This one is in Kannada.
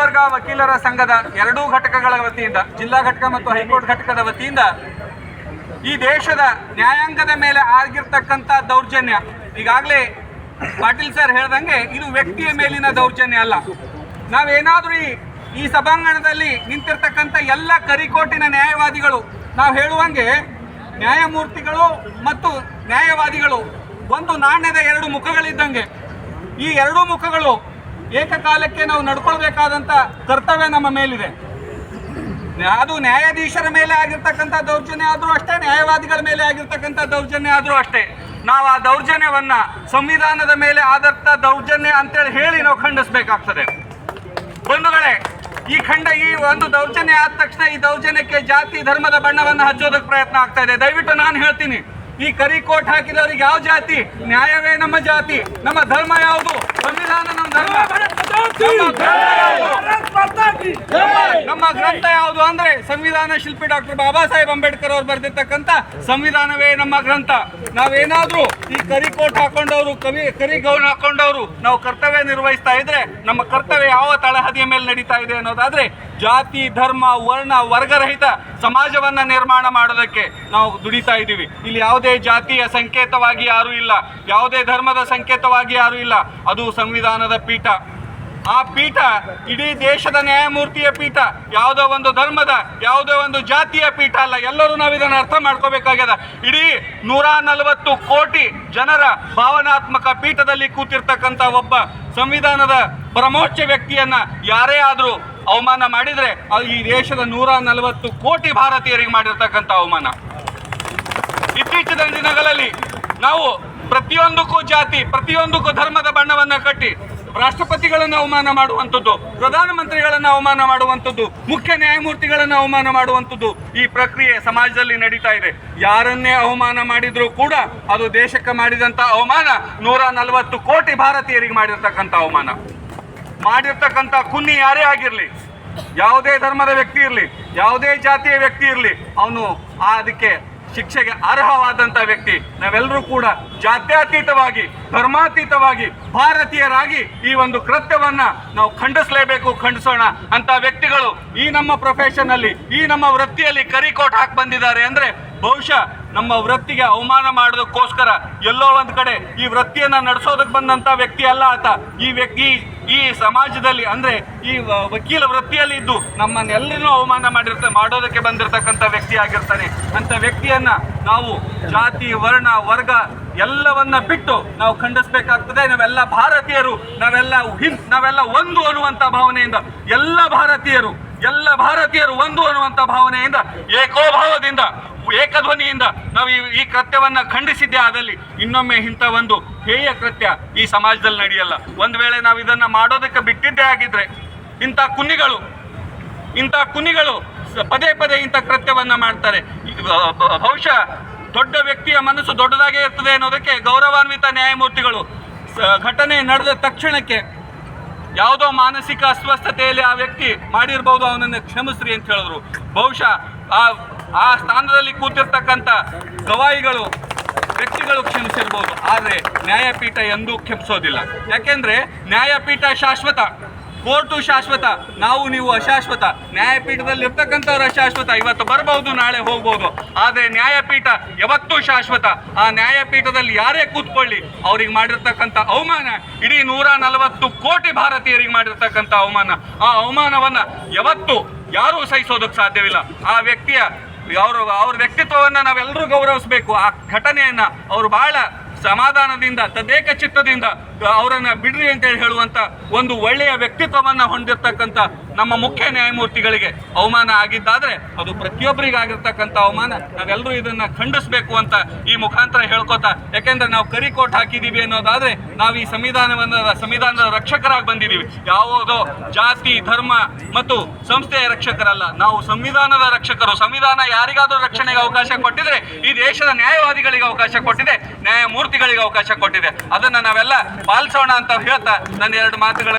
ಗುಲ್ಬರ್ಗ ವಕೀಲರ ಸಂಘದ ಎರಡೂ ಘಟಕಗಳ ವತಿಯಿಂದ, ಜಿಲ್ಲಾ ಘಟಕ ಮತ್ತು ಹೈಕೋರ್ಟ್ ಘಟಕದ ವತಿಯಿಂದ ಈ ದೇಶದ ನ್ಯಾಯಾಂಗದ ಮೇಲೆ ಆಗಿರ್ತಕ್ಕಂಥ ದೌರ್ಜನ್ಯ, ಈಗಾಗಲೇ ಪಾಟೀಲ್ ಸರ್ ಹೇಳ್ದಂಗೆ ಇದು ವ್ಯಕ್ತಿಯ ಮೇಲಿನ ದೌರ್ಜನ್ಯ ಅಲ್ಲ. ನಾವೇನಾದ್ರೂ ಈ ಈ ಸಭಾಂಗಣದಲ್ಲಿ ನಿಂತಿರ್ತಕ್ಕಂಥ ಎಲ್ಲ ಕರಿಕೋಟಿನ ನ್ಯಾಯವಾದಿಗಳು, ನಾವು ಹೇಳುವಂಗೆ ನ್ಯಾಯಮೂರ್ತಿಗಳು ಮತ್ತು ನ್ಯಾಯವಾದಿಗಳು, ಒಂದು ನಾಣ್ಯದ ಎರಡು ಮುಖಗಳಿದ್ದಂಗೆ. ಈ ಎರಡೂ ಮುಖಗಳು ಏಕಕಾಲಕ್ಕೆ ನಾವು ನಡ್ಕೊಳ್ಬೇಕಾದಂಥ ಕರ್ತವ್ಯ ನಮ್ಮ ಮೇಲಿದೆ. ಅದು ನ್ಯಾಯಾಧೀಶರ ಮೇಲೆ ಆಗಿರ್ತಕ್ಕಂಥ ದೌರ್ಜನ್ಯ ಆದರೂ ಅಷ್ಟೇ, ನ್ಯಾಯವಾದಿಗಳ ಮೇಲೆ ಆಗಿರ್ತಕ್ಕಂಥ ದೌರ್ಜನ್ಯ ಆದರೂ ಅಷ್ಟೇ. ನಾವು ಆ ದೌರ್ಜನ್ಯವನ್ನ ಸಂವಿಧಾನದ ಮೇಲೆ ಆದರ್ಥ ದೌರ್ಜನ್ಯ ಅಂತೇಳಿ ಹೇಳಿ ನಾವು ಖಂಡಿಸಬೇಕಾಗ್ತದೆ. ಬಂಧುಗಳೇ, ಈ ಖಂಡ, ಈ ಒಂದು ದೌರ್ಜನ್ಯ ಆದ ತಕ್ಷಣ ಈ ದೌರ್ಜನ್ಯಕ್ಕೆ ಜಾತಿ, ಧರ್ಮದ ಬಣ್ಣವನ್ನು ಹಚ್ಚೋದಕ್ಕೆ ಪ್ರಯತ್ನ ಆಗ್ತಾ ಇದೆ. ದಯವಿಟ್ಟು ನಾನು ಹೇಳ್ತೀನಿ ಈ ಕರಿ ಕೋಟ್ ಹಾಕಿದವರಿಗೆ ಯಾವ ಜಾತಿ? ನ್ಯಾಯವೇ ನಮ್ಮ ಜಾತಿ. ನಮ್ಮ ಧರ್ಮ ಯಾವುದು? ಸಂವಿಧಾನ ನಮ್ಮ ಧರ್ಮ. ನಮ್ಮ ಗ್ರಂಥ ಯಾವುದು? ಅಂದ್ರೆ ಸಂವಿಧಾನ ಶಿಲ್ಪಿ ಡಾಕ್ಟರ್ ಬಾಬಾ ಸಾಹೇಬ್ ಅಂಬೇಡ್ಕರ್ ಅವ್ರು ಬರೆದಿರ್ತಕ್ಕಂಥ ಸಂವಿಧಾನವೇ ನಮ್ಮ ಗ್ರಂಥ. ನಾವೇನಾದ್ರೂ ಈ ಕರಿ ಕೋಟ್ ಹಾಕೊಂಡವರು ಕವಿ ಕರಿ ಗೌನ್ ಹಾಕೊಂಡವರು ನಾವು ಕರ್ತವ್ಯ ನಿರ್ವಹಿಸ್ತಾ ಇದ್ರೆ ನಮ್ಮ ಕರ್ತವ್ಯ ಯಾವ ತಳಹದಿಯ ಮೇಲೆ ನಡೀತಾ ಇದೆ ಅನ್ನೋದಾದ್ರೆ ಜಾತಿ ಧರ್ಮ ವರ್ಣ ವರ್ಗರಹಿತ ಸಮಾಜವನ್ನ ನಿರ್ಮಾಣ ಮಾಡೋದಕ್ಕೆ ನಾವು ದುಡಿತಾ ಇದ್ದೀವಿ. ಇಲ್ಲಿ ಯಾವುದೇ ಜಾತಿಯ ಸಂಕೇತವಾಗಿ ಯಾರೂ ಇಲ್ಲ. ಯಾವುದೇ ಧರ್ಮದ ಸಂಕೇತವಾಗಿ ಯಾರೂ ಇಲ್ಲ. ಅದು ಸಂವಿಧಾನದ ಪೀಠ. ಆ ಪೀಠ ಇಡೀ ದೇಶದ ನ್ಯಾಯಮೂರ್ತಿಯ ಪೀಠ, ಯಾವುದೋ ಒಂದು ಧರ್ಮದ, ಯಾವುದೋ ಒಂದು ಜಾತಿಯ ಪೀಠ ಅಲ್ಲ, ಎಲ್ಲರೂ ನಾವು ಇದನ್ನು ಅರ್ಥ ಮಾಡ್ಕೋಬೇಕಾಗ್ಯದ. ಇಡೀ ನೂರ ನಲವತ್ತು ಕೋಟಿ ಜನರ ಭಾವನಾತ್ಮಕ ಪೀಠದಲ್ಲಿ ಕೂತಿರ್ತಕ್ಕಂಥ ಒಬ್ಬ ಸಂವಿಧಾನದ ಪರಮೋಚ್ಚ ವ್ಯಕ್ತಿಯನ್ನ ಯಾರೇ ಆದರೂ ಅವಮಾನ ಮಾಡಿದರೆ ಈ ದೇಶದ ನೂರ ನಲವತ್ತು ಕೋಟಿ ಭಾರತೀಯರಿಗೆ ಮಾಡಿರ್ತಕ್ಕಂಥ ಅವಮಾನ. ಇತ್ತೀಚಿನ ದಿನಗಳಲ್ಲಿ ನಾವು ಪ್ರತಿಯೊಂದಕ್ಕೂ ಜಾತಿ, ಪ್ರತಿಯೊಂದಕ್ಕೂ ಧರ್ಮದ ಬಣ್ಣವನ್ನು ಕಟ್ಟಿ ರಾಷ್ಟ್ರಪತಿಗಳನ್ನು ಅವಮಾನ ಮಾಡುವಂಥದ್ದು, ಪ್ರಧಾನಮಂತ್ರಿಗಳನ್ನು ಅವಮಾನ ಮಾಡುವಂಥದ್ದು, ಮುಖ್ಯ ನ್ಯಾಯಮೂರ್ತಿಗಳನ್ನು ಅವಮಾನ ಮಾಡುವಂಥದ್ದು ಈ ಪ್ರಕ್ರಿಯೆ ಸಮಾಜದಲ್ಲಿ ನಡೀತಾ ಇದೆ. ಯಾರನ್ನೇ ಅವಮಾನ ಮಾಡಿದರೂ ಕೂಡ ಅದು ದೇಶಕ್ಕೆ ಮಾಡಿದಂಥ ಅವಮಾನ ನೂರ ನಲವತ್ತು ಕೋಟಿ ಭಾರತೀಯರಿಗೆ ಮಾಡಿರ್ತಕ್ಕಂಥ ಅವಮಾನ. ಮಾಡಿರ್ತಕ್ಕಂಥ ಕುನ್ನಿ ಯಾರೇ ಆಗಿರಲಿ, ಯಾವುದೇ ಧರ್ಮದ ವ್ಯಕ್ತಿ ಇರಲಿ, ಯಾವುದೇ ಜಾತಿಯ ವ್ಯಕ್ತಿ ಇರಲಿ, ಅವನು ಅದಕ್ಕೆ ಶಿಕ್ಷೆಗೆ ಅರ್ಹವಾದಂಥ ವ್ಯಕ್ತಿ. ನಾವೆಲ್ಲರೂ ಕೂಡ ಜಾತ್ಯತೀತವಾಗಿ, ಧರ್ಮಾತೀತವಾಗಿ ಭಾರತೀಯರಾಗಿ ಈ ಒಂದು ಕೃತ್ಯವನ್ನ ನಾವು ಖಂಡಿಸಲೇಬೇಕು, ಖಂಡಿಸೋಣ ಅಂತ ವ್ಯಕ್ತಿಗಳು ಈ ನಮ್ಮ ಪ್ರೊಫೆಷನ್ ಅಲ್ಲಿ, ಈ ನಮ್ಮ ವೃತ್ತಿಯಲ್ಲಿ ಕರಿಕೋಟ್ ಹಾಕಿ ಬಂದಿದ್ದಾರೆ ಅಂದ್ರೆ ಬಹುಶಃ ನಮ್ಮ ವೃತ್ತಿಗೆ ಅವಮಾನ ಮಾಡೋದಕ್ಕೋಸ್ಕರ ಎಲ್ಲೋ ಒಂದು ಕಡೆ ಈ ವೃತ್ತಿಯನ್ನು ನಡೆಸೋದಕ್ಕೆ ಬಂದಂಥ ವ್ಯಕ್ತಿ ಅಲ್ಲ ಆತ. ಈ ವ್ಯಕ್ತಿ ಈ ಸಮಾಜದಲ್ಲಿ ಅಂದರೆ ಈ ವಕೀಲ ವೃತ್ತಿಯಲ್ಲಿ ಇದ್ದು ನಮ್ಮನ್ನೆಲ್ಲರೂ ಅವಮಾನ ಮಾಡಿರ್ತ, ಮಾಡೋದಕ್ಕೆ ಬಂದಿರತಕ್ಕಂಥ ವ್ಯಕ್ತಿ ಆಗಿರ್ತಾನೆ. ಅಂಥ ವ್ಯಕ್ತಿಯನ್ನು ನಾವು ಜಾತಿ, ವರ್ಣ, ವರ್ಗ ಎಲ್ಲವನ್ನ ಬಿಟ್ಟು ನಾವು ಖಂಡಿಸಬೇಕಾಗ್ತದೆ. ನಾವೆಲ್ಲ ಭಾರತೀಯರು, ನಾವೆಲ್ಲ ಹಿಂ- ನಾವೆಲ್ಲ ಒಂದು ಅನ್ನುವಂಥ ಭಾವನೆಯಿಂದ ಎಲ್ಲ ಭಾರತೀಯರು ಎಲ್ಲ ಭಾರತೀಯರು ಒಂದು ಅನ್ನುವಂಥ ಭಾವನೆಯಿಂದ ಏಕೋಭಾವದಿಂದ ಏಕಧ್ವನಿಯಿಂದ ನಾವು ಈ ಈ ಕೃತ್ಯವನ್ನ ಖಂಡಿಸಿದ್ದೆ ಆದಲ್ಲಿ ಇನ್ನೊಮ್ಮೆ ಇಂಥ ಒಂದು ಹೇಯ ಕೃತ್ಯ ಈ ಸಮಾಜದಲ್ಲಿ ನಡೆಯಲ್ಲ. ಒಂದು ವೇಳೆ ನಾವು ಇದನ್ನ ಮಾಡೋದಕ್ಕೆ ಬಿಟ್ಟಿದ್ದೇ ಆಗಿದ್ರೆ ಇಂಥ ಕುನಿಗಳು ಇಂಥ ಕುನಿಗಳು ಪದೇ ಪದೇ ಇಂಥ ಕೃತ್ಯವನ್ನು ಮಾಡ್ತಾರೆ. ಬಹುಶಃ ದೊಡ್ಡ ವ್ಯಕ್ತಿಯ ಮನಸ್ಸು ದೊಡ್ಡದಾಗೇ ಇರ್ತದೆ ಅನ್ನೋದಕ್ಕೆ ಗೌರವಾನ್ವಿತ ನ್ಯಾಯಮೂರ್ತಿಗಳು ಘಟನೆ ನಡೆದ ತಕ್ಷಣಕ್ಕೆ ಯಾವುದೋ ಮಾನಸಿಕ ಅಸ್ವಸ್ಥತೆಯಲ್ಲಿ ಆ ವ್ಯಕ್ತಿ ಮಾಡಿರ್ಬೋದು, ಅವನನ್ನು ಕ್ಷಮಿಸ್ರಿ ಅಂತ ಹೇಳಿದ್ರು. ಬಹುಶಃ ಆ ಆ ಸ್ಥಾನದಲ್ಲಿ ಕೂತಿರ್ತಕ್ಕಂಥ ಗವಾಯಿಗಳು, ವ್ಯಕ್ತಿಗಳು ಕ್ಷಮಿಸಿರ್ಬೋದು. ಆದರೆ ನ್ಯಾಯಪೀಠ ಎಂದೂ ಕ್ಷಮಿಸೋದಿಲ್ಲ. ಯಾಕೆಂದ್ರೆ ನ್ಯಾಯಪೀಠ ಶಾಶ್ವತ, ಕೋರ್ಟು ಶಾಶ್ವತ, ನಾವು ನೀವು ಅಶಾಶ್ವತ. ನ್ಯಾಯಪೀಠದಲ್ಲಿ ಇರ್ತಕ್ಕಂಥವ್ರು ಅಶಾಶ್ವತ. ಇವತ್ತು ಬರಬಹುದು, ನಾಳೆ ಹೋಗ್ಬೋದು. ಆದರೆ ನ್ಯಾಯಪೀಠ ಯಾವತ್ತೂ ಶಾಶ್ವತ. ಆ ನ್ಯಾಯಪೀಠದಲ್ಲಿ ಯಾರೇ ಕೂತ್ಕೊಳ್ಳಿ, ಅವ್ರಿಗೆ ಮಾಡಿರ್ತಕ್ಕಂಥ ಅವಮಾನ, ಇಡೀ ನೂರ ನಲವತ್ತು ಕೋಟಿ ಭಾರತೀಯರಿಗೆ ಮಾಡಿರ್ತಕ್ಕಂಥ ಅವಮಾನ. ಆ ಅವಮಾನವನ್ನ ಯಾವತ್ತೂ ಯಾರೂ ಸಹಿಸೋದಕ್ಕೆ ಸಾಧ್ಯವಿಲ್ಲ. ಆ ವ್ಯಕ್ತಿಯ ಅವ್ರ ಅವ್ರ ವ್ಯಕ್ತಿತ್ವವನ್ನ ನಾವೆಲ್ಲರೂ ಗೌರವಿಸಬೇಕು. ಆ ಘಟನೆಯನ್ನ ಅವರು ಬಹಳ ಸಮಾಧಾನದಿಂದ ತದೇಕ ಚಿತ್ತದಿಂದ ಅವರನ್ನ ಬಿಡ್ರಿ ಅಂತ ಹೇಳುವಂತ ಒಂದು ಒಳ್ಳೆಯ ವ್ಯಕ್ತಿತ್ವವನ್ನ ಹೊಂದಿರತಕ್ಕಂಥ ನಮ್ಮ ಮುಖ್ಯ ನ್ಯಾಯಮೂರ್ತಿಗಳಿಗೆ ಅವಮಾನ ಆಗಿದ್ದಾದ್ರೆ ಅದು ಪ್ರತಿಯೊಬ್ಬರಿಗಾಗಿರ್ತಕ್ಕಂಥ ಅವಮಾನ. ನಾವೆಲ್ಲರೂ ಇದನ್ನ ಖಂಡಿಸಬೇಕು ಅಂತ ಈ ಮುಖಾಂತರ ಹೇಳ್ಕೊತಾ, ಯಾಕೆಂದ್ರೆ ನಾವು ಕರಿ ಕೋಟ್ ಹಾಕಿದೀವಿ ಅನ್ನೋದಾದ್ರೆ ನಾವು ಈ ಸಂವಿಧಾನವನ್ನ, ಸಂವಿಧಾನದ ರಕ್ಷಕರಾಗಿ ಬಂದಿದ್ದೀವಿ ಯಾವುದೋ ಜಾತಿ, ಧರ್ಮ ಮತ್ತು ಸಂಸ್ಥೆಯ ರಕ್ಷಕರಲ್ಲ, ನಾವು ಸಂವಿಧಾನದ ರಕ್ಷಕರು. ಸಂವಿಧಾನ ಯಾರಿಗಾದ್ರೂ ರಕ್ಷಣೆಗೆ ಅವಕಾಶ ಕೊಟ್ಟಿದ್ರೆ, ಈ ದೇಶದ ನ್ಯಾಯವಾದಿಗಳಿಗೆ ಅವಕಾಶ ಕೊಟ್ಟಿದೆ, ನ್ಯಾಯಮೂರ್ತಿಗಳಿಗೆ ಅವಕಾಶ ಕೊಟ್ಟಿದೆ. ಅದನ್ನ ನಾವೆಲ್ಲ ಪಾಲಿಸೋಣ ಅಂತ ಹೇಳ್ತಾ ನನ್ನ ಎರಡು ಮಾತುಗಳ